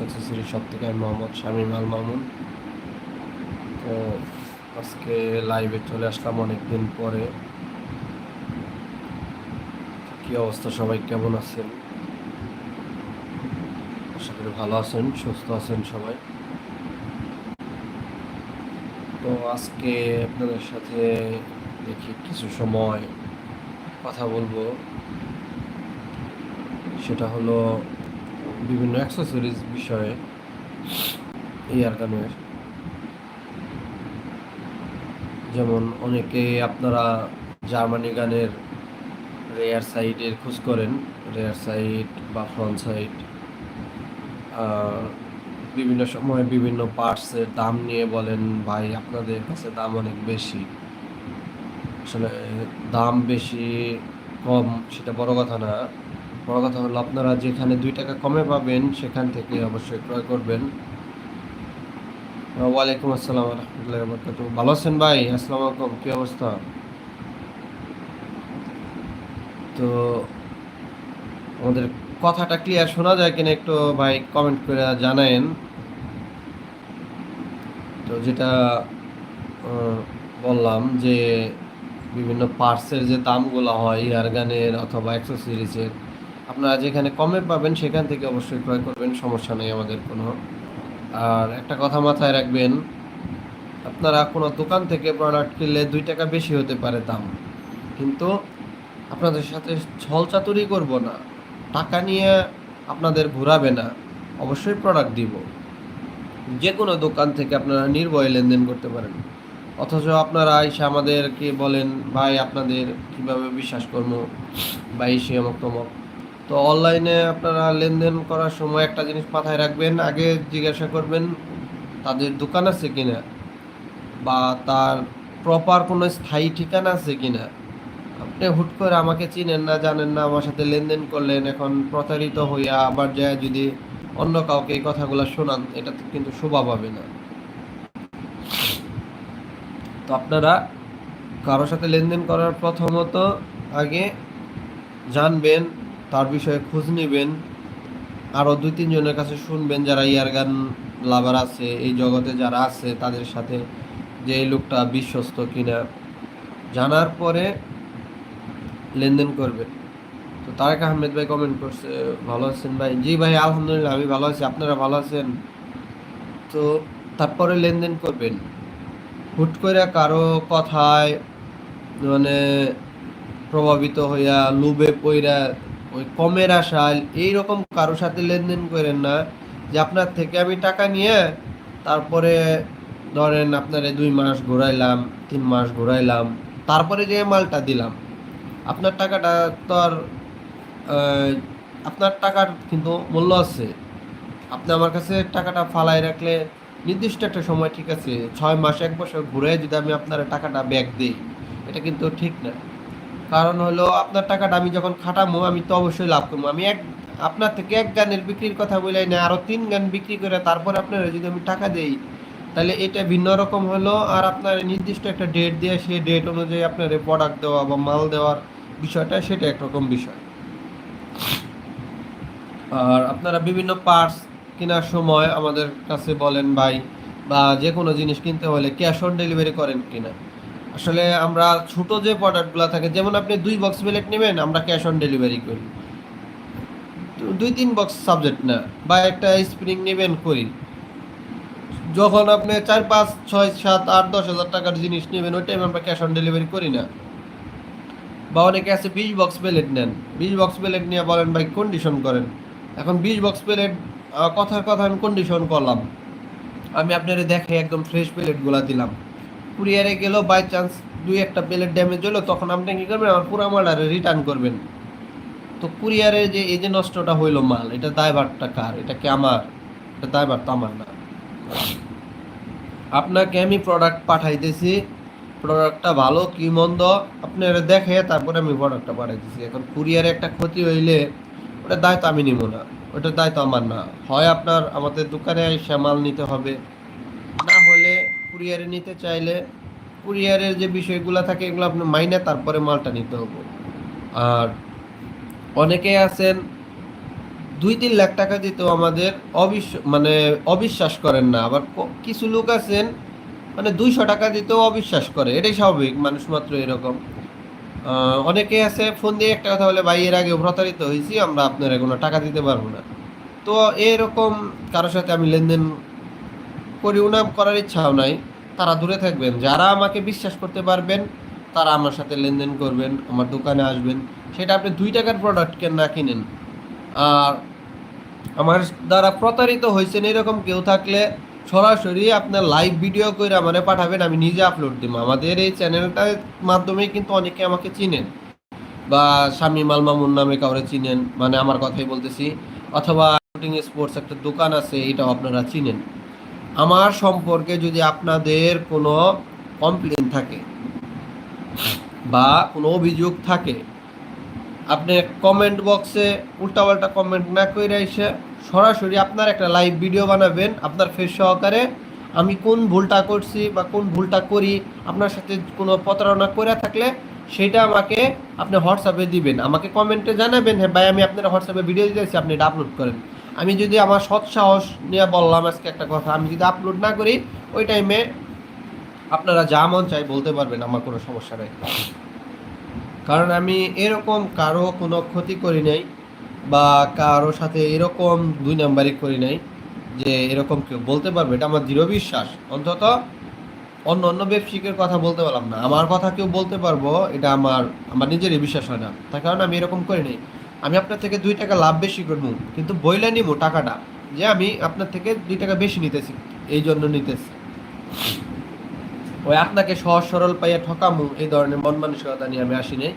Accessory সব থেকে আমি মোহাম্মদ শামীম আল মামুন। তো আজকে লাইভে চলে আসলাম অনেকদিন পরে। কি অবস্থা? সবাই কেমন আছেন? আশা করি ভালো আছেন, সুস্থ আছেন সবাই। তো আজকে আপনাদের সাথে দেখি কিছু সময় কথা বলব। সেটা হলো বিভিন্ন অ্যাক্সেসরিজ বিষয়ে এয়ার গানের যেমন অনেকে আপনারা জার্মানি গানের রেয়ার সাইডের খোঁজ করেন রেয়ার সাইড বা ফ্রন্ট সাইড বিভিন্ন সময় বিভিন্ন পার্টসের দাম নিয়ে বলেন, ভাই, আপনাদের কাছে দাম অনেক বেশি। আসলে দাম বেশি, কম, সেটা বড় কথা না। বড় কথা হলো আপনারা যেখানে দুই টাকা কমে পাবেন, সেখান থেকে অবশ্যই ক্রয় করবেন। ওয়ালাইকুম আসসালাম রহমতুল্লাহ বরকাত ভালো আছেন ভাই? আসসালাম আলাইকুম, কী অবস্থা? তো আমাদের কথাটা ক্লিয়ার শোনা যায় কিনা একটু ভাই কমেন্ট করে জানায়েন। তো যেটা বললাম যে বিভিন্ন পার্টসের যে দামগুলো হয় ইয়ার গানের অথবা অ্যাক্সেসরিজের আপনারা যেখানে কমে পাবেন, সেখান থেকে অবশ্যই ক্রয় করবেন, সমস্যা নেই আমাদের কোনো। আর একটা কথা মাথায় রাখবেন, আপনারা কোনো দোকান থেকে প্রোডাক্ট কিনলে দুই টাকা বেশি হতে পারে দাম। কিন্তু আপনাদের সাথে ছলচাতুরি করব না। টাকা নিয়ে আপনাদের ঘোরাবে না। অবশ্যই প্রোডাক্ট দিব। যে কোনো দোকান থেকে আপনারা নির্ভয়ে লেনদেন করতে পারেন। অথচ আপনারা এসে আমাদেরকে বলেন, ভাই, আপনাদের কীভাবে বিশ্বাস করব বা এসে অমক তমক তো অনলাইনে আপনারা লেনদেন করার সময় একটা জিনিস মাথায় রাখবেন, আগে জিজ্ঞাসা করবেন তাদের দোকান আছে কিনা বা তার প্রপার কোনো স্থায়ী ঠিকানা আছে কিনা। আপনি হুট করে আমাকে চিনেন না, জানেন না, আমার সাথে লেনদেন করলেন, এখন প্রতারিত হইয়া আবার যায় যদি অন্য কাউকে এই কথাগুলো শোনান, এটা কিন্তু শোভা পাবে না। তো আপনারা কারোর সাথে লেনদেন করার প্রথমত আগে জানবেন তার বিষয়ে খোঁজ নেবেন। আরও দুই তিনজনের কাছে শুনবেন যারা ইয়ার গান লাভার আছে, এই জগতে যারা আছে, তাদের সাথে যে এই লোকটা বিশ্বস্ত কিনা। জানার পরে লেনদেন করবেন তো তারেক আহমেদ ভাই কমেন্ট করছে, ভালো আছেন ভাই? জি ভাই, আলহামদুলিল্লাহ, আমি ভালো আছি। আপনারা ভালো আছেন? তো তারপরে লেনদেন করবেন। হুট করে কারও কথায় মানে প্রভাবিত হইয়া লুবে পইরা ওই কমের আশায় এইরকম কারোর সাথে লেনদেন করেন না যে আপনার থেকে আমি টাকা নিয়ে তারপরে ধরেন আপনারে দুই মাস ঘোরাইলাম, তিন মাস ঘোরাইলাম, তারপরে যে মালটা দিলাম। আপনার টাকাটা তো আর আপনার টাকার কিন্তু মূল্য আছে। আপনি আমার কাছে টাকাটা ফালাই রাখলে নির্দিষ্ট একটা সময় ঠিক আছে, ছয় মাস, এক বছর ঘুরে যদি আমি আপনার টাকাটা ব্যাক দিই, এটা কিন্তু ঠিক না। কারণ হলো আপনার টাকাটা আমি যখন খাটামো, আমি তো অবশ্যই লাভ করব আমি এক, আপনার থেকে এক গানের বিক্রির কথা বলাই না আরও তিন গান বিক্রি করে তারপর আপনার যদি আমি টাকা দেই, তাহলে এটা ভিন্ন রকম হলো। আর আপনার নির্দিষ্ট একটা ডেট দিয়ে, সেই ডেট অনুযায়ী আপনার প্রোডাক্ট দেওয়া বা মাল দেওয়ার বিষয়টা সেটা একরকম বিষয়। আর আপনারা বিভিন্ন পার্টস কেনার সময় আমাদের কাছে বলেন ভাই, বা যে কোনো জিনিস কিনতে হলে ক্যাশ অন ডেলিভারি করেন কিনা। আসলে আমরা ছোট যে প্রোডাক্টগুলো থাকে, যেমন আপনি দুই বক্স প্লেট নেবেন, আমরা ক্যাশ অন ডেলিভারি করি। দুই, তিন বক্স সাবজেক্ট না, বা একটা স্প্রিং নেবেন করি। যখন আপনি চার, পাঁচ, ছয়, সাত, আট, দশ হাজার টাকার জিনিস নেবেন, ওই টাইম আমরা ক্যাশ অন ডেলিভারি করি না। বা অনেকে আছে বিশ বক্স প্লেট নেন। বিশ বক্স প্লেট নিয়ে বলেন, ভাই কন্ডিশন করেন। এখন বিশ বক্স প্লেট কথার কথা আমি কন্ডিশন করলাম। আমি আপনারে দেখে একদম ফ্রেশ প্লেটগুলো দিলাম। কুরিয়ারে গেল বাই চান্স দুই একটা বেলের ড্যামেজ হলো, তখন আপনি কি করবেন? আমার পুরো মাল রিটার্ন করবেন। তো কুরিয়ারে যে, এই যে নষ্টটা হইল মাল, এটা দায়ভারটা কার? এটা কি আমার? এটা দায়ভার তো আমার না। আপনাকে আমি প্রোডাক্ট পাঠাইতেছি। প্রোডাক্টটা ভালো কি মন্দ, আপনি এটা দেখে তারপরে আমি প্রোডাক্টটা পাঠাইতেছি। এখন কুরিয়ারে একটা ক্ষতি হইলে ওটা দায়িত্ব আমি নিব না। ওটার দায়িত্ব আমার না। হয় আপনার আমাদের দোকানে এসে মাল নিতে হবে কুরিয়ারে নিতে চাইলে কুরিয়ারের যে বিষয়গুলো থাকে এগুলো আপনি মাইনে তারপরে মালটা নিতে হবে। আর অনেকেই আছেন, দুই তিন লাখ টাকা দিতেও আমাদের অবিশ্ব মানে অবিশ্বাস করেন না। আবার কিছু লোক আছেন মানে দুইশো টাকা দিতেও অবিশ্বাস করে। এটাই স্বাভাবিক, মানুষ মাত্র এরকম। অনেকে আছে, ফোন দিয়ে একটা কথা বলে, ভাই, এর আগে প্রতারিত হয়েছি, আমরা আপনার কোনো টাকা দিতে পারব না। তো এরকম কারোর সাথে আমি লেনদেন করিও না, করার ইচ্ছাও নাই। তারা দূরে থাকবেন। যারা আমাকে বিশ্বাস করতে পারবেন, তারা আমার সাথে লেনদেন করবেন, আমার দোকানে আসবেন। সেটা আপনি দুই টাকার প্রোডাক্ট না কিনেন। আর আমার দ্বারা প্রতারিত হয়েছেন এরকম কেউ থাকলে সরাসরি আপনার লাইভ ভিডিও করে আমারে পাঠাবেন, আমি নিজে আপলোড দিব। আমাদের এই চ্যানেলটার মাধ্যমে কিন্তু অনেকে আমাকে চিনেন বা স্বামী মালমামুন নামে কাউরে চিনেন। মানে আমার কথাই বলতেছি। অথবা স্পোর্টস একটা দোকান আছে, এটাও আপনারা চিনেন। আমার সম্পর্কে যদি আপনাদের কোনো কমপ্লেন থাকে বা কোনো অভিযোগ থাকে, আপনি কমেন্ট বক্সে উল্টাপাল্টা কমেন্ট না করে এসে সরাসরি আপনার একটা লাইভ ভিডিও বানাবেন আপনার ফেস সহকারে। আমি কোন ভুলটা করছি বা কোন ভুলটা করি, আপনার সাথে কোনো প্রতারণা করে থাকলে সেটা আমাকে আপনি হোয়াটসঅ্যাপে দিবেন। আমাকে কমেন্টে জানাবেন হ্যাঁ ভাই আমি আপনার হোয়াটসঅ্যাপে ভিডিও দিতেছি, আপনি এটা আপলোড করেন। আমি যদি আমার সৎ সাহস নিয়ে বললাম আজকে একটা কথা, আমি যদি আপলোড না করি, ওই টাইমে আপনারা যা মন চাই বলতে পারবেন, আমার কোনো সমস্যা নেই। কারণ আমি এরকম কারও কোনো ক্ষতি করি নাই বা কারও সাথে এরকম দুই নাম্বারই করি নাই যে এরকম কেউ বলতে পারবে। এটা আমার দৃঢ় বিশ্বাস। অন্তত অন্য অন্য ব্যবসায়িকের কথা বলতে পারলাম না। আমার কথা কেউ বলতে পারব, এটা আমার আমার নিজেরই বিশ্বাস হয় না। তার কারণ আমি এরকম করি নাই। আমি আপনার থেকে দুই টাকা লাভ বেশি করব, কিন্তু বইলে নিব টাকাটা, যে আমি আপনার থেকে দুই টাকা বেশি নিতেছি, এই জন্য নিতেছি। ওই আপনাকে সহজ সরল পাইয়া ঠকামু, এই ধরনের মন মানসিকতা নিয়ে আমি আসি নাই।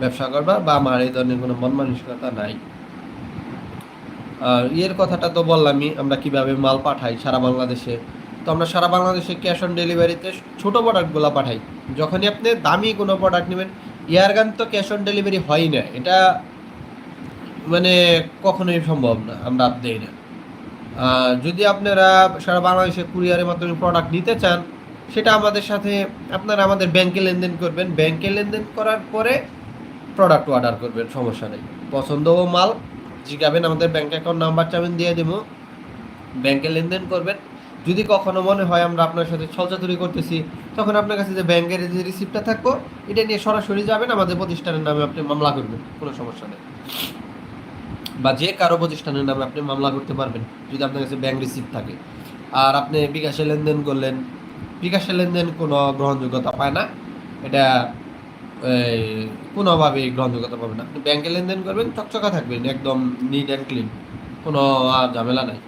ব্যবসা করবা বা আমার এই ধরনের কোনো মন মানসিকতা নাই। আর ইয়ের কথাটা তো বললামই, আমরা কীভাবে মাল পাঠাই সারা বাংলাদেশে। তো আমরা সারা বাংলাদেশে ক্যাশ অন ডেলিভারিতে ছোটো প্রোডাক্টগুলো পাঠাই। যখনই আপনি দামি কোনো প্রোডাক্ট নেবেন ইয়ারগান তো ক্যাশ অন ডেলিভারি হয় না। এটা মানে কখনোই সম্ভব না, আমরা দেই না। যদি আপনারা সারা বাংলাদেশে কুরিয়ারের মাধ্যমে প্রোডাক্ট নিতে চান, সেটা আমাদের সাথে আপনারা আমাদের ব্যাংকে লেনদেন করবেন। ব্যাংকে লেনদেন করার পরে প্রোডাক্ট অর্ডার করবেন, সমস্যা নেই। পছন্দ ও মাল, জিগাবেন আমাদের ব্যাংক অ্যাকাউন্ট নাম্বার চাবেন, দিয়ে দেবো। ব্যাংকে লেনদেন করবেন। যদি কখনো মনে হয় আমরা আপনার সাথে ছলচাতুরি করতেছি, তখন আপনার কাছে যে ব্যাংকের যে রিসিপ্টটা থাকব, এটা নিয়ে সরাসরি যাবেন, আমাদের প্রতিষ্ঠানের নামে আপনি মামলা করবেন, কোনো সমস্যা নেই। বা যে কারও প্রতিষ্ঠানের নামে আপনি মামলা করতে পারবেন যদি আপনার কাছে ব্যাংক রিসিপ্ট থাকে। আর আপনি বিকাশে লেনদেন করলেন বিকাশে লেনদেন কোনো গ্রহণযোগ্যতা পায় না। এটা এই, কোনোভাবেই গ্রহণযোগ্যতা পাবে না। আপনি ব্যাংকে লেনদেন করবেন চকচকা থাকবেন একদম নিট অ্যান্ড ক্লিন কোনো আর ঝামেলা নাই।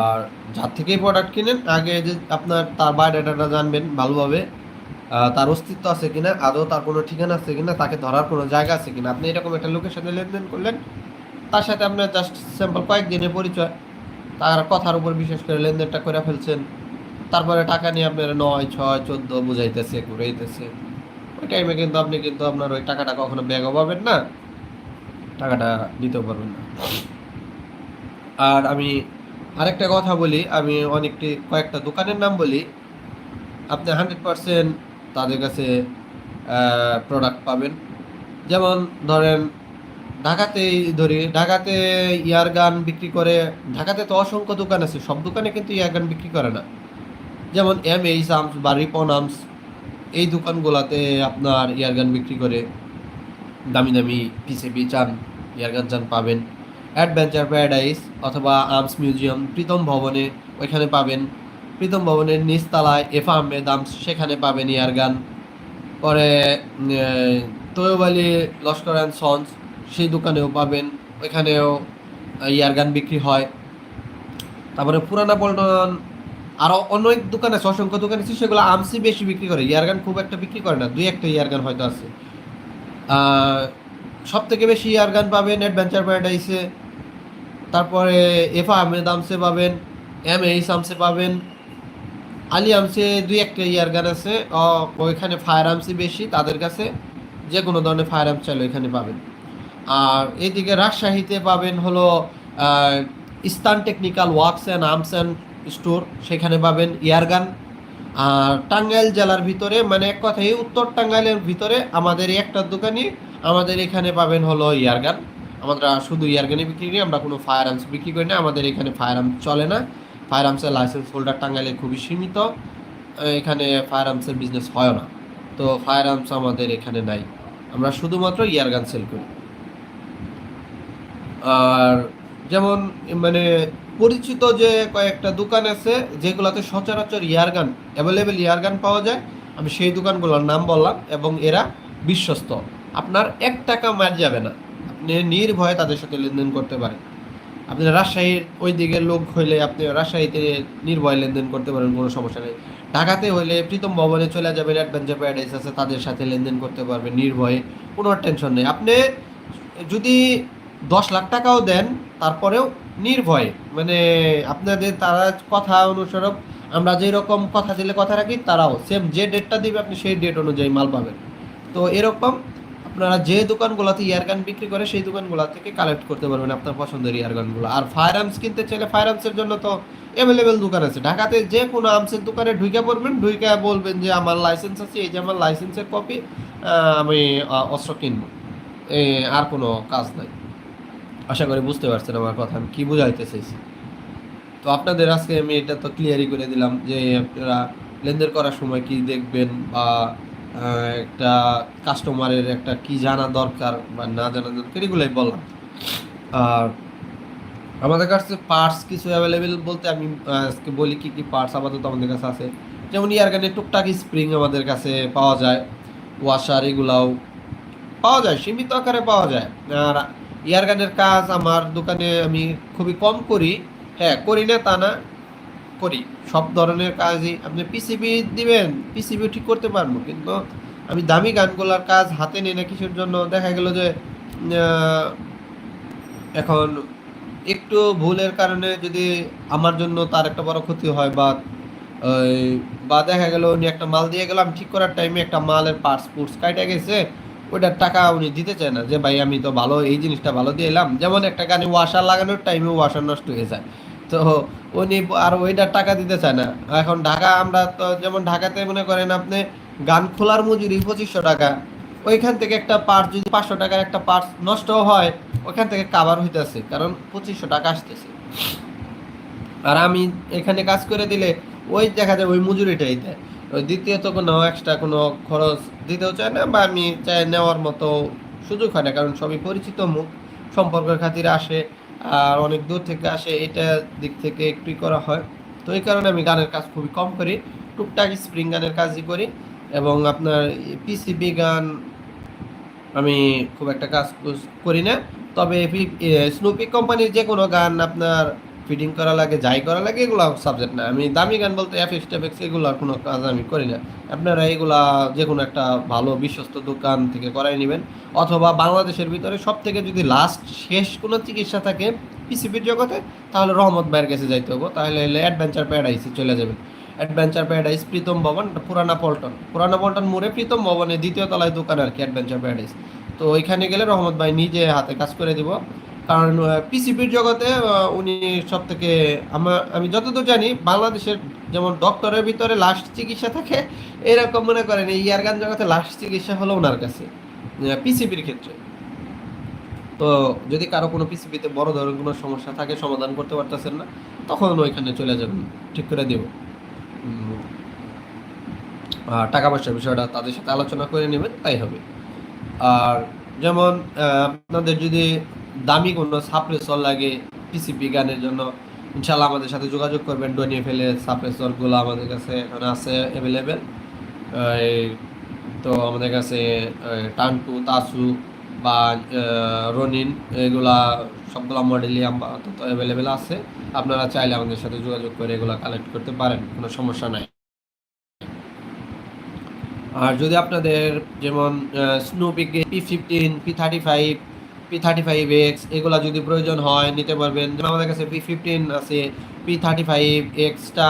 আর যার থেকেই প্রোডাক্ট কিনেন আগে যে আপনার তার বায়োডাটাটা জানবেন ভালোভাবে। তার অস্তিত্ব আছে কিনা, আদৌ তার কোনো ঠিকানা আছে কিনা, তাকে ধরার কোনো জায়গা আছে কিনা। আপনি এরকম একটা সাথে লেনদেন করলেন, তার সাথে আপনার জাস্ট স্যাম্পল কয়েকদিনের পরিচয়, তার কথার উপর বিশেষ করে লেনদেনটা করে ফেলছেন, তারপরে টাকা নিয়ে আপনার নয়, ছয়, চোদ্দ বুঝাইতেছে, ঘুরাইতেছে। ওই টাইমে কিন্তু আপনি কিন্তু আপনার ওই টাকাটা কখনো ব্যাগও পাবেন না, টাকাটা দিতেও পারবেন না। আর আমি আরেকটা কথা বলি, আমি অনেকটি কয়েকটা দোকানের নাম বলি। আপনি হান্ড্রেড পারসেন্ট তাদের কাছে প্রোডাক্ট পাবেন। যেমন ধরেন, ঢাকাতেই ধরি, ঢাকাতে ইয়ার গান বিক্রি করে, ঢাকাতে তো অসংখ্য দোকান আছে, সব দোকানে কিন্তু ইয়ার গান বিক্রি করে না। যেমন এম এইচ আর্মস বা রিপন আর্মস এই দোকানগুলোতে আপনার ইয়ার গান বিক্রি করে, দামি দামি পিসিবি চান ইয়ারগান চান পাবেন। অ্যাডভেঞ্চার প্যারাডাইস অথবা আর্মস মিউজিয়াম প্রীতম ভবনে ওইখানে পাবেন। প্রীতম ভবনের নিচতলায় এফ আহমেদ সেখানে পাবেন ইয়ারগান পরে তৈব আলী, লস্কর অ্যান্ড সন্স, সেই দোকানেও পাবেন। ওইখানেও ইয়ার গান বিক্রি হয়। তারপরে পুরানা পল্টন আরও অনেক দোকান আছে, অসংখ্য দোকান আছে, সেগুলো আমসি বেশি বিক্রি করে। ইয়ারগান খুব একটা বিক্রি করে না, দুই একটা ইয়ারগান হয়তো আছে। সব থেকে বেশি ইয়ারগান পাবেন অ্যাডভেঞ্চার প্যারাডাইসে। তারপরে এফা আহমেদ আমসে পাবেন, এম এইস আমসে পাবেন। আলী আমসে দুই একটা ইয়ারগান আছে অ, ওইখানে ফায়ার আর্মসই বেশি তাদের কাছে যে কোনো ধরনের ফায়ার আর্মস চাইলে ওইখানে পাবেন। আর এদিকে রাজশাহীতে পাবেন হলো ইস্তান technical works and arms and store সেখানে পাবেন ইয়ারগান আর টাঙ্গাইল জেলার ভিতরে মানে এক কথায় উত্তর টাঙ্গাইলের ভিতরে আমাদের একটা দোকানই আমাদের এখানে পাবেন হলো ইয়ারগান আমরা শুধু ইয়ারগানি বিক্রি করি আমরা কোনো ফায়ার আর্মস বিক্রি করি না আমাদের এখানে ফায়ার আর্মস চলে না। ফায়ার আর্মসের লাইসেন্স হোল্ডার টাঙ্গাইলে খুবই সীমিত। এখানে ফায়ার আর্মসের বিজনেস হয় না। তো ফায়ার আর্মস আমাদের এখানে নাই। আমরা শুধুমাত্র ইয়ারগান সেল করি। আর যেমন মানে পরিচিত যে কয়েকটা দোকান আছে, যেগুলোতে সচরাচর ইয়ারগান অ্যাভেলেবেল ইয়ারগান পাওয়া যায়, আমি সেই দোকানগুলোর নাম বললাম এবং এরা বিশ্বস্ত। আপনার এক টাকা মার যাবে না। আপনি নির্ভয়ে তাদের সাথে লেনদেন করতে পারেন। আপনি রাজশাহীর ওই দিকের লোক হইলে আপনি রাজশাহীতে নির্ভয়ে লেনদেন করতে পারেন, কোনো সমস্যা নেই। ঢাকাতে হইলে প্রীতম ভবনে চলে যাবেন অ্যাডভেঞ্চার প্যারাডাইস আছে, তাদের সাথে লেনদেন করতে পারবেন, নির্ভয়ে, কোনো টেনশন নেই। আপনি যদি দশ লাখ টাকাও দেন, তারপরেও নির্ভয়ে মানে আপনাদের তারা কথা অনুসরণ আমরা যেই রকম কথা দিলে কথা রাখি, তারাও সেম যে ডেটটা দিবে, আপনি সেই ডেট অনুযায়ী মাল পাবেন। তো এরকম আপনারা যে দোকানগুলোতে ইয়ারগান বিক্রি করে সেই দোকানগুলো থেকে কালেক্ট করতে পারবেন আপনার পছন্দের ইয়ারগানগুলো আর ফায়ার আর্মস কিনতে চাইলে ফায়ার আর্মসের জন্য তো অ্যাভেলেবেল দোকান আছে। ঢাকাতে যে কোনো আর্মসের দোকানে ঢুকে পড়বেন ঢুকে বলবেন যে আমার লাইসেন্স আছে, এই যে আমার লাইসেন্সের কপি আমি অস্ত্র কিনবো। আর কোনো কাজ নাই। আশা করি বুঝতে পারছেন আমার কথা, আমি কি বুঝাইতে চাইছি। তো আপনাদের আজকে আমি এটা তো ক্লিয়ারই করে দিলাম যে আপনারা লেনদেন করার সময় কি দেখবেন বা একটা কাস্টমারের একটা কি জানা দরকার বা না জানা দরকার, এগুলোই বললাম। আর আমাদের কাছে পার্টস কিছু অ্যাভেলেবেল বলতে আমি আজকে বলি কী কী পার্টস আপাতত আমাদের কাছে আছে। যেমন ইয়ারগানের টুকটাক স্প্রিং আমাদের কাছে পাওয়া যায় ওয়াশার এগুলাও পাওয়া যায়, সীমিত আকারে পাওয়া যায়। আর ইয়ারগানের কাজ আমার দোকানে আমি খুবই কম করি। হ্যাঁ করি না তা না করি। সব ধরনের কাজই আপনি পিসিবি দিবেন পিসিবি ঠিক করতে পারব। কিন্তু আমি দামি গানগুলোর কাজ হাতে নিই না কিছুর জন্য দেখা গেল যে এখন একটু ভুলের কারণে যদি আমার জন্য তার একটা বড় ক্ষতি হয় বা বা দেখা গেল উনি একটা মাল দিয়ে গেলাম ঠিক করার টাইমে একটা মালের পার্টস পুর্টস কাইটা গেছে, ওইটার টাকা উনি দিতে চায় না যে, ভাই, আমি তো ভালো, এই জিনিসটা ভালো দিয়ে এলাম। যেমন একটা গানে ওয়াশার লাগানোর টাইমে ওয়াশার নষ্ট হয়ে যায়। তো উনি আর ওইটার টাকা দিতে চায় না। এখন ঢাকা আমরা তো যেমন ঢাকাতে মনে করেন আপনি গান খোলার মজুরি পঁচিশশো টাকা, ওইখান থেকে একটা পার্টস যদি পাঁচশো টাকার একটা পার্টস নষ্ট হয় ওখান থেকে কাভার হইতেছে, কারণ পঁচিশশো টাকা আসতেছে। আর আমি এখানে কাজ করে দিলে ওই দেখা যায় ওই মজুরিটাই দেয়। ওই দ্বিতীয়ত কোনো এক্সট্রা কোনো খরচ দিতেও চায় না বা আমি চাই নেওয়ার মতো সুযোগ হয় না, কারণ সবই পরিচিত মুখ, সম্পর্কের খাতিরে আসে আর অনেক দূর থেকে আসে, এটা দিক থেকে একটুই করা হয়। তো এই কারণে আমি গানের কাজ খুবই কম করি। টুকটাক স্প্রিং গানের কাজই করি এবং আপনার পিসিবি গান আমি খুব একটা কাজ করি না। তবে স্নুপি কোম্পানির যে কোনো গান আপনার ফিটিং করা লাগে, যাই করা লাগে, এগুলো সাবজেক্ট না আমি দামি গান বলতে এফ এফএক্স টেফেক্স এগুলোর কোনো কাজ আমি করি না। আপনারা এগুলা যে কোনো একটা ভালো বিশ্বস্ত দোকান থেকে করাই নেবেন। অথবা বাংলাদেশের ভিতরে সব থেকে যদি লাস্ট শেষ কোনো চিকিৎসা থাকে পিসিপির জগতে, তাহলে রহমত ভাইয়ের কাছে যাইতে হব। তাহলে অ্যাডভেঞ্চার প্যারাডাইসে চলে যাবেন। অ্যাডভেঞ্চার প্যারাডাইস প্রীতম ভবন পুরানা পল্টন। পুরানা পল্টন মোড়ে প্রীতম ভবনে দ্বিতীয় তলায় দোকান আর কি অ্যাডভেঞ্চার প্যারাডাইস তো ওইখানে গেলে রহমত ভাই নিজে হাতে কাজ করে দিব। কারণ পিসিপির জগতে উনি সব থেকে আমার আমি যতদূর জানি, বাংলাদেশের যেমন ডক্টরের ভিতরে লাস্ট চিকিৎসা থাকে, এরকম মনে করেন এই ইয়ারগান জগতে লাস্ট চিকিৎসা হলো ওনার কাছে পিসিপির ক্ষেত্রে। তো যদি কারও কোনো পিসিপিতে বড় ধরনের কোনো সমস্যা থাকে, সমাধান করতে পারতেছেন না, তখন ওইখানে চলে যাবেন, ঠিক করে দেব। টাকা পয়সার বিষয়টা তাদের সাথে আলোচনা করে নেবেন, তাই হবে। আর যেমন আপনাদের যদি দামি কোনো সাপ্রেসর লাগে পিসিপি গানের জন্য ইনশাল্লাহ আমাদের সাথে যোগাযোগ করবেন। ডনিয়ে ফেলে সাপ্রেসরগুলো আমাদের কাছে এখন আছে অ্যাভেলেবেল তো আমাদের কাছে টান্টু, তাসু বা রনিন এগুলা সবগুলা মডেলই আপাতত অ্যাভেলেবেল আছে। আপনারা চাইলে আমাদের সাথে যোগাযোগ করে এগুলা কালেক্ট করতে পারেন, কোনো সমস্যা নাই। আর যদি আপনাদের যেমন Snowpeak P fifteen P thirty five P thirty five X এগুলো যদি প্রয়োজন হয়, নিতে পারবেন। আমাদের কাছে পি ফিফটিন আছে পি থার্টি ফাইভ এক্সটা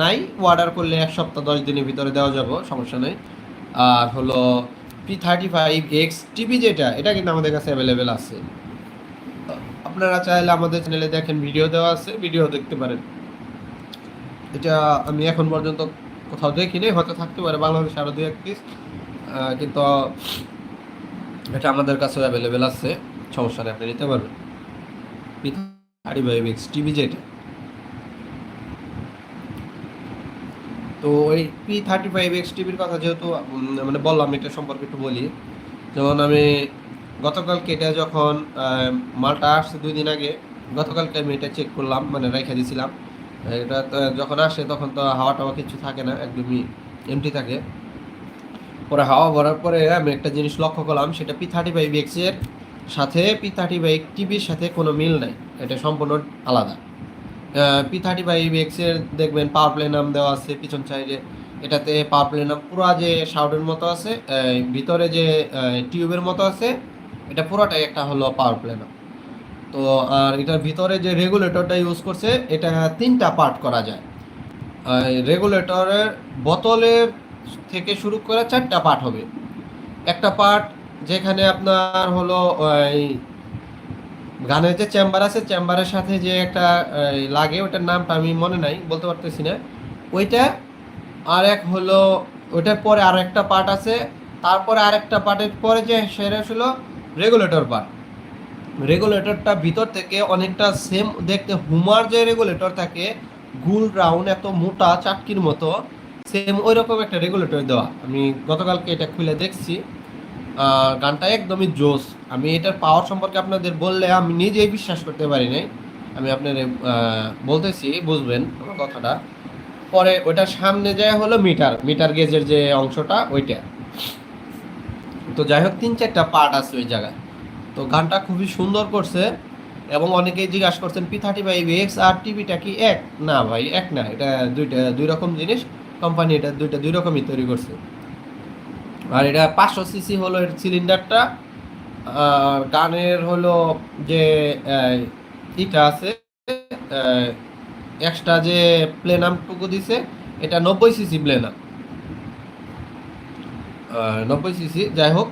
নাই অর্ডার করলে এক সপ্তাহ, দশ দিনের ভিতরে দেওয়া যাবে, সমস্যা নেই। আর হলো P thirty five X TV যেটা, এটা কিন্তু আমাদের কাছে অ্যাভেলেবেল আছে। আপনারা চাইলে আমাদের চ্যানেলে দেখেন ভিডিও দেওয়া আছে ভিডিও দেখতে পারেন। এটা আমি এখন পর্যন্ত কোথাও দেখিনি, হয়তো থাকতে পারে, বাংলাদেশে আরও দু এক পিস কিন্তু এটা আমাদের কাছে অ্যাভেলেবেল আছে, সমস্যা নেই, আপনি নিতে পারবেন। টিভি যেটা। তো ওই পি থার্টি ফাইভ এক্স টিভির কথা যেহেতু মানে বললাম, এটা সম্পর্কে একটু বলি। যেমন আমি গতকালকে এটা যখন মালটা আসছে দুই দিন আগে, গতকালকে আমি এটা চেক করলাম মানে রেখে দিয়েছিলাম এটা যখন আসে তখন তো হাওয়া টাওয়া কিছু থাকে না, একদমই এমটি থাকে। পরে হাওয়া ভরার পরে আমি একটা জিনিস লক্ষ্য করলাম, সেটা পি থার্টি ফাইভ এক্সের সাথে পি থার্টি ফাইভ টিভির সাথে কোনো মিল নাই, এটা সম্পূর্ণ আলাদা। পি থার্টি ফাইভ এক্সের দেখবেন পাওয়ার প্লে নাম দেওয়া আছে, পিছন সাইডে এটাতে পাওয়ার প্লে নাম পুরো যে শাউডের মতো আছে ভিতরে যে টিউবের মতো আছে, এটা পুরোটাই একটা হলো পাওয়ার প্লে নাম। তো, আর এটার ভিতরে যে রেগুলেটরটা ইউজ করছে, এটা তিনটা পার্ট করা যায়। রেগুলেটরের বোতলের থেকে শুরু করে চারটা পার্ট হবে। একটা পার্ট যেখানে আপনার হলো গানের যে চেম্বার আছে চেম্বারের সাথে যে একটা লাগে, ওটার নামটা আমি মনে নাই, বলতে পারতেছি না। ওইটা আর এক হলো, ওইটার পরে আর একটা পার্ট আছে। তারপরে আরেকটা পার্টের পরে যে সেটা হলো রেগুলেটর পার্ট রেগুলেটরটা ভিতর থেকে অনেকটা সেম দেখতে হুমার যে রেগুলেটর থাকে, গুল রাউন্ড এত মোটা চাটকির মতো সেম ওই রকম একটা রেগুলেটর দেওয়া। আমি গতকালকে এটা খুলে দেখছি। গানটা একদমই জোস। আমি এটার পাওয়ার সম্পর্কে আপনাদের বললে আমি নিজেই বিশ্বাস করতে পারি নাই। আমি আপনার বলতেছি, বুঝবেন আমার কথাটা। পরে ওইটার সামনে যায় হলো মিটার মিটার গেজের যে অংশটা, ওইটা। তো যাই হোক, তিন চারটা পার্ট আছে ওই জায়গায়। তো গানটা খুবই সুন্দর করছে এবং অনেকেই জিজ্ঞাসা করছেন পি থার্টি ফাইভ এক্স আর টিভিটা কি এক? না ভাই, এক না, এটা দুইটা, দুই রকম জিনিস কোম্পানি এটা দুইটা, দুই রকমই তৈরি করছে। আর এটা পাঁচশো সিসি হলো এর সিলিন্ডারটা গানের হলো যে ইটা আছে এক্সট্রা যে প্লেনামটুকু দিছে, এটা নব্বই সিসি প্লেনাম নব্বই সিসি, যাই হোক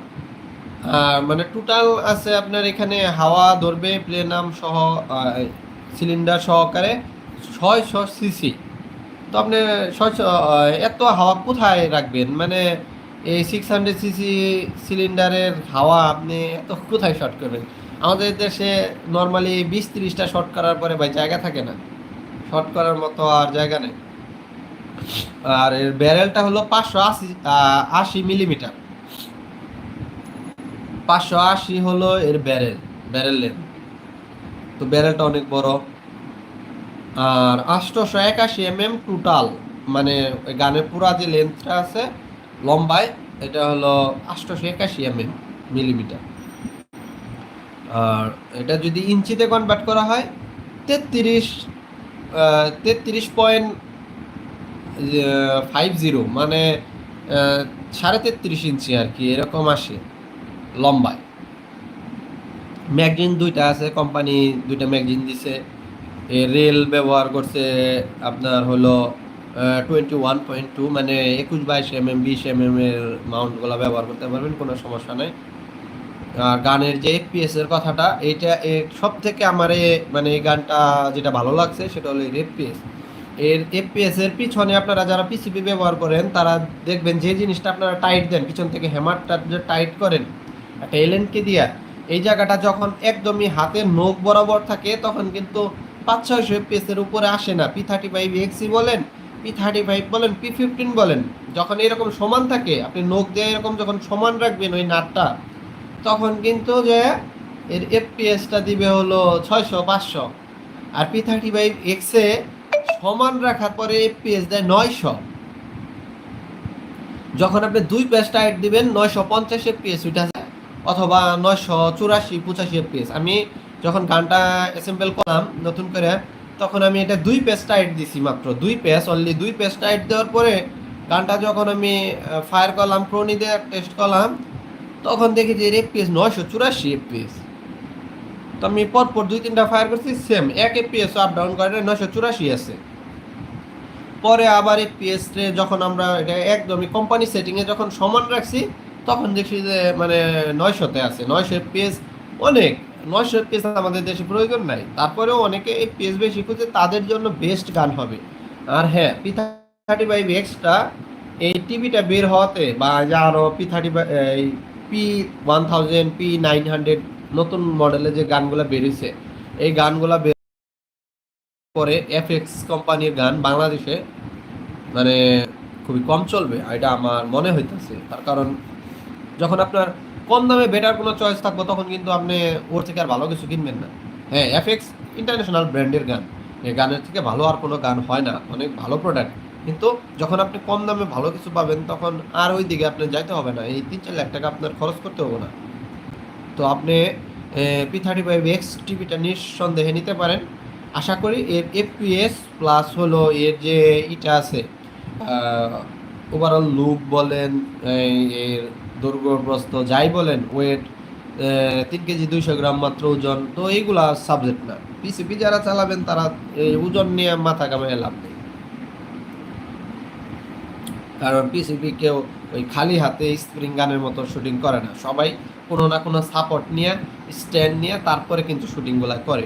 মানে টোটাল আছে আপনার এখানে হাওয়া ধরবে প্লেনাম সহ সিলিন্ডার সহকারে ছয়শো সিসি তো আপনি ছয়শো এত হাওয়া কোথায় রাখবেন? মানে এই সিক্স হান্ড্রেড সিসি সিলিন্ডারের হাওয়া আপনি এত কোথায় শর্ট করবেন? আমাদের দেশে নর্মালি বিশ তিরিশটা শর্ট করার পরে ভাই জায়গা থাকে না। শর্ট করার মতো আর জায়গা নেই। আর এর ব্যারেলটা হলো পাঁচশো আশি আশি মিলিমিটার পাঁচশো আশি হলো এর ব্যারেল ব্যারেল লেন্থ তো ব্যারেলটা অনেক বড়। আর আষ্টশো একাশি এম এম টোটাল মানে গানের পুরা যে লেন্থটা আছে, লম্বায়, এটা হলো আষ্টশো একাশি এম এম মিলিমিটার আর এটা যদি ইঞ্চিতে কনভার্ট করা হয়, তেত্রিশ তেত্রিশ পয়েন্ট ফাইভ জিরো মানে সাড়ে তেত্রিশ ইঞ্চি আর কি, এরকম আসে। লম্বায়। ম্যাগজিন দুইটা আছে কোম্পানি দুইটা ম্যাগজিন দিছে। রেল ব্যবহার করছে আপনার হলো টোয়েন্টি ওয়ান পয়েন্ট টু মানে একুশ বাইশ এম এম বিশ এম এম এর মাউন্টগুলো ব্যবহার করতে পারবেন, কোনো সমস্যা নেই। আর গানের যে এফপিএস এর কথাটা, এইটা সব থেকে আমার মানে এই গানটা যেটা ভালো লাগছে, সেটা হলো এফপিএস এর এফপিএস এর পিছনে আপনারা যারা পিসিবি ব্যবহার করেন, তারা দেখবেন যে জিনিসটা আপনারা টাইট দেন, পিছন থেকে হ্যামারটা যে টাইট করেন একটা দিয়া, এই জায়গাটা যখন একদমই হাতের নখ বরাবর থাকে, তখন কিন্তু পাঁচ ছয়শো এর উপরে আসে না। পি থার্টি ফাইভ এক্সি বলেন পি থার্টি ফাইভ বলেন পি ফিফটিন বলেন, যখন এরকম সমান থাকে, আপনি নখ দিয়ে এরকম যখন সমান রাখবেন ওই নাটটা, তখন কিন্তু যে এর এফপিএসটা দিবে হলো ছয়শো, পাঁচশো। আর পি থার্টি ফাইভ এক্সে সমান রাখার পরে এফপিএস দেয় নয়শো। যখন আপনি দুই পেজ টাইট দিবেন, নয়শো পঞ্চাশ এফপিএস যায় অথবা নয়শো চুরাশি, পঁচাশি এফপিএস আমি যখন গানটা অ্যাসেম্বল করলাম নতুন করে, তখন আমি এটা দুই পেজ টাইট দিছি মাত্র। দুই পেজ অনলি দুই পেজ টাইট দেওয়ার পরে গানটা যখন আমি ফায়ার করলাম ক্রোনি দিয়ে টেস্ট করলাম, তখন দেখি যে এফপিএস নয়শো চুরাশি এফপিএস তো আমি পরপর দুই তিনটা ফায়ার করছি সেম এক এফপিএস আপ ডাউন করে নয়শো চুরাশি আছে। পরে আবার এফপিএস যখন আমরা এটা একদমই কোম্পানি সেটিংয়ে যখন সমান রাখছি তখন দেখছি যে মানে নয়শোতে আছে, নয়শো পেজ অনেক, নয়শো পেজ আমাদের দেশে প্রয়োজন নাই। তারপরেও অনেকে এই পেজ বেশি খুঁজে, তাদের জন্য বেস্ট গান হবে। আর হ্যাঁ পি থার্টি ফাইভ এক্সটা এই টিভিটা বের হওয়াতে বা যা আরও পি থার্টি এই P one thousand P nine hundred নতুন মডেলে যে গানগুলো বেরিয়েছে, এই গানগুলা বের পরে এফএক্স কোম্পানির গান বাংলাদেশে মানে খুবই কম চলবে, এটা আমার মনে হইতেছে। তার কারণ যখন আপনার কম দামে বেটার কোনো চয়েস থাকবে, তখন কিন্তু আপনি ওর থেকে আর ভালো কিছু কিনবেন না। হ্যাঁ এফএক্স ইন্টারন্যাশনাল ব্র্যান্ডের গান। এই গানের থেকে ভালো আর কোনো গান হয় না, অনেক ভালো প্রোডাক্ট কিন্তু যখন আপনি কম দামে ভালো কিছু পাবেন, তখন আর ওই দিকে আপনার যাইতে হবে না। এই তিন চার লাখ টাকা আপনার খরচ করতে হবে না। তো আপনি পি থার্টি ফাইভ এক্স টিভিটা নিঃসন্দেহে নিতে পারেন। আশা করি এর এফপিএস প্লাস হলো এর যে ইটা আছে ওভারঅল লুক বলেন এর দৈর্ঘ্যপ্রস্থ যাই বলেন ওয়েট তিন কেজি দুইশো গ্রাম মাত্র ওজন, তো এইগুলা সাবজেক্ট না। পিসিপি যারা চালাবেন তারা ওজন নিয়ে মাথা কামায় লাভ নেই। কারণ পিসিপি কেউ ওই খালি হাতে স্প্রিং গানের মতো শুটিং করে না। সবাই কোনো না কোনো সাপোর্ট নিয়ে স্ট্যান্ড নিয়ে তারপরে কিন্তু শুটিংগুলো করে।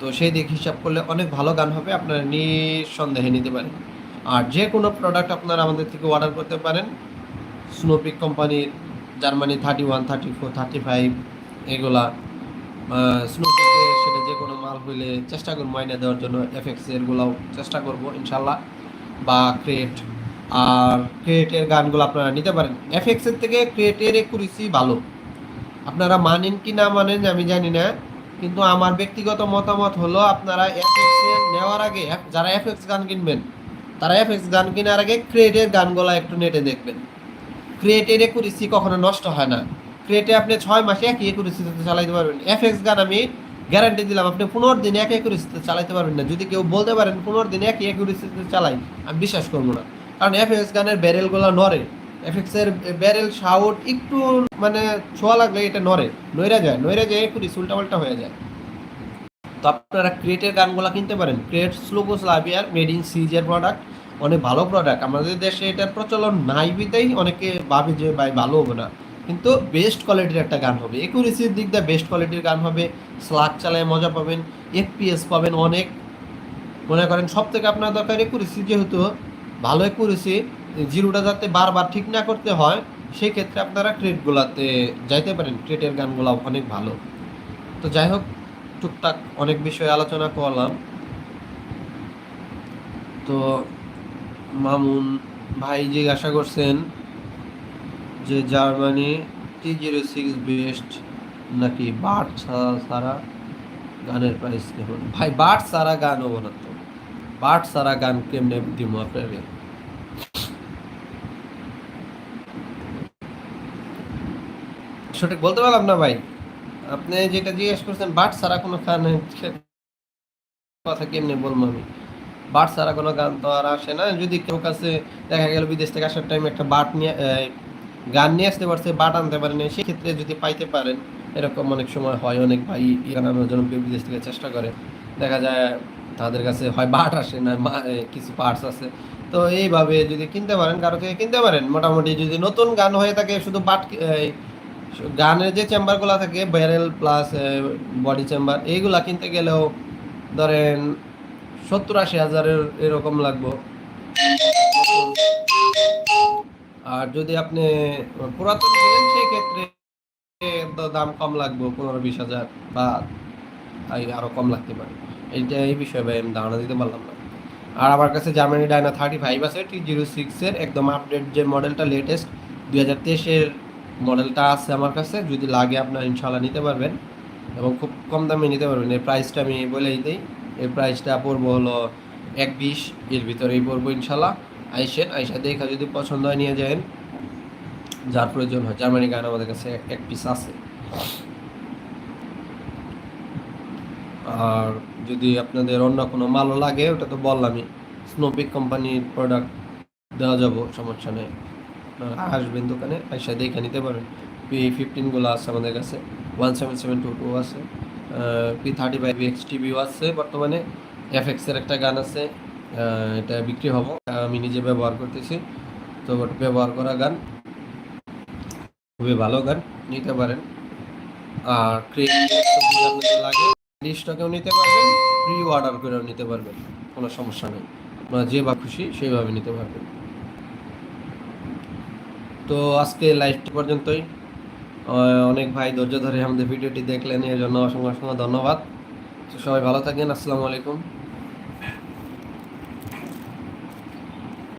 তো সেই দিক হিসাব করলে অনেক ভালো গান হবে, আপনারা নিঃসন্দেহে নিতে পারেন। আর যে কোনো প্রোডাক্ট আপনারা আমাদের থেকে অর্ডার করতে পারেন স্নোপিক কোম্পানির Germany thirty one thirty four thirty five এগুলা স্নোপিকে সেটা যে কোনো মাল হইলে চেষ্টা করব মাইনে দেওয়ার জন্য এফএক্স এরগুলাও চেষ্টা করব, ইনশাল্লাহ। বা ক্রিয়েট আর ক্রিয়েটের গানগুলো আপনারা নিতে পারেন। এফএক্স এর থেকে ক্রিয়েটের একুরেসি ভালো। আপনারা মানেন কি না মানেন আমি জানি না, কিন্তু আমার ব্যক্তিগত মতামত হলো আপনারা এফএক্স এর নেওয়ার আগে যারা এফএক্স গান কিনবেন, তারা এফএক্স গান কেনার আগে ক্রিয়েটের গানগুলো একটু নেটে দেখবেন। ক্রিয়েটের একুরেসি কখনো নষ্ট হয় না। ক্রিয়েটে আপনি ছয় মাসে একই একুরেসিতে চালাইতে পারবেন। এফএক্স গান আমি গ্যারান্টি দিলাম, আপনি পনেরো দিন এক একুরেসিতে চালাইতে পারবেন না। যদি কেউ বলতে পারেন পনেরো দিন একই একুরেসিতে চালাই। আমি বিশ্বাস করব না। কারণ এফএক্স গানের ব্যারেলগুলো নড়ে। এফএক্স এর ব্যারেল শাউট একটু মানে ছোঁয়া লাগলে এটা নড়ে। নইরা যায় নইরা যায় একুরেসি উল্টাপাল্টা হয়ে যায়। তো আপনারা ক্রিয়েটের গানগুলো কিনতে পারেন। ক্রিয়েট স্লোগোস লাভিয়ার মেড ইন সিজের প্রোডাক্ট অনেক ভালো প্রোডাক্ট আমাদের দেশে এটার প্রচলন নাই বিতেই অনেকে ভাবে যে ভাই ভালো হবে না। কিন্তু বেস্ট কোয়ালিটির একটা গান হবে। একুরেসির দিক দিয়ে বেস্ট কোয়ালিটির গান হবে। স্লাগ চালায় মজা পাবেন এফপিএস পাবেন অনেক। মনে করেন সব থেকে আপনার দরকার একুরেসি যেহেতু ভালো একুরেসি জিরোটা যাতে বারবার ঠিক না করতে হয় সেই ক্ষেত্রে আপনারা ক্রেটগুলাতে যাইতে পারেন। ক্রেটের গানগুলো অনেক ভালো। তো যাই হোক, টুকটাক অনেক বিষয়ে আলোচনা করলাম। তো মামুন ভাই জিজ্ঞাসা করছেন যে Germany T zero six best নাকি বাট সারা গানের প্রাইস কেমন? ভাই বাট সারা গান হব তো বাট সারা গান কেমনে দিব আপনাকে? সঠিক বলতে পারলাম না ভাই। আপনি যেটা জিজ্ঞেস করছেন বাট সারা কোনো গান কথা কেমনে বলব আমি? বাট ছাড়া কোনো গান তো আর আসে না। যদি কেউ কাছে দেখা গেল বিদেশ থেকে আসার টাইম একটা বাট নিয়ে গান নিয়ে আসতে পারছে, বাট আনতে পারেনি সেক্ষেত্রে যদি পাইতে পারেন, এরকম অনেক সময় হয়, অনেক ভাই গান আনার জন্য বিদেশ থেকে চেষ্টা করে। দেখা যায় তাদের কাছে হয় বাট আসে না কিছু পার্টস আছে। তো এইভাবে যদি কিনতে পারেন, কারও থেকে কিনতে পারেন, মোটামুটি যদি নতুন গান হয়ে থাকে, শুধু বাট গানের যে চেম্বারগুলো থাকে ব্যারেল প্লাস বডি চেম্বার এইগুলা কিনতে গেলেও ধরেন সত্তর আশি হাজারের এরকম লাগবো। আর যদি আপনি পুরাতন কিনেন, সেই ক্ষেত্রে দাম কম লাগবে, পনেরো বিশ হাজার বা আরও কম লাগতে পারে। এইটা এই বিষয়ে ভাই আমি ধারণা দিতে পারলাম না। আর আমার কাছে জার্মানি ডায়না থার্টি ফাইভ আছে টি জিরো সিক্সের একদম আপডেট যে মডেলটা লেটেস্ট দুই হাজার তেইশের মডেলটা আছে আমার কাছে, যদি লাগে আপনার ইনশাল্লাহ নিতে পারবেন এবং খুব কম দামে নিতে পারবেন। এর প্রাইসটা আমি বলেই দিই। এর প্রাইসটা পড়ব হলো এক বিশ এর ভিতরেই পড়ব ইনশাল্লাহ আইসেন আইসা দেখা যদি পছন্দ হয় নিয়ে যাবেন যার প্রয়োজন হয়, জার্মানি গান আমাদের কাছে এক পিস আছে। আর যদি আপনাদের অন্য কোনো মালও লাগে, ওটা তো বললামই স্নোপিক কোম্পানির প্রোডাক্ট দেওয়া যাব, সমস্যা নেই। আসবেন দোকানে আইসা দেখে নিতে পারেন। পি ফিফটিনগুলো আছে আমাদের কাছে one seven seven two two আছে। পি থার্টি ফাইভ এক্স টিভিও আছে বর্তমানে। এফ এক্সের একটা গান আছে এটা বিক্রি হব। আমি নিজে ব্যবহার করতেছি, তো ব্যবহার করা গান খুবই ভালো গান, নিতে পারেন। আর লাগে নিতে পারবেন প্রি অর্ডার করেও নিতে পারবেন, কোনো সমস্যা নেই। আপনারা বা খুশি সেইভাবে নিতে পারবেন। তো আজকে লাইভটি পর্যন্তই। অনেক ভাই ধৈর্য ধরে আমাদের ভিডিওটি দেখলেন এর জন্য অসংখ্য অসংখ্য ধন্যবাদ। সবাই ভালো থাকেন, আসসালামু আলাইকুম।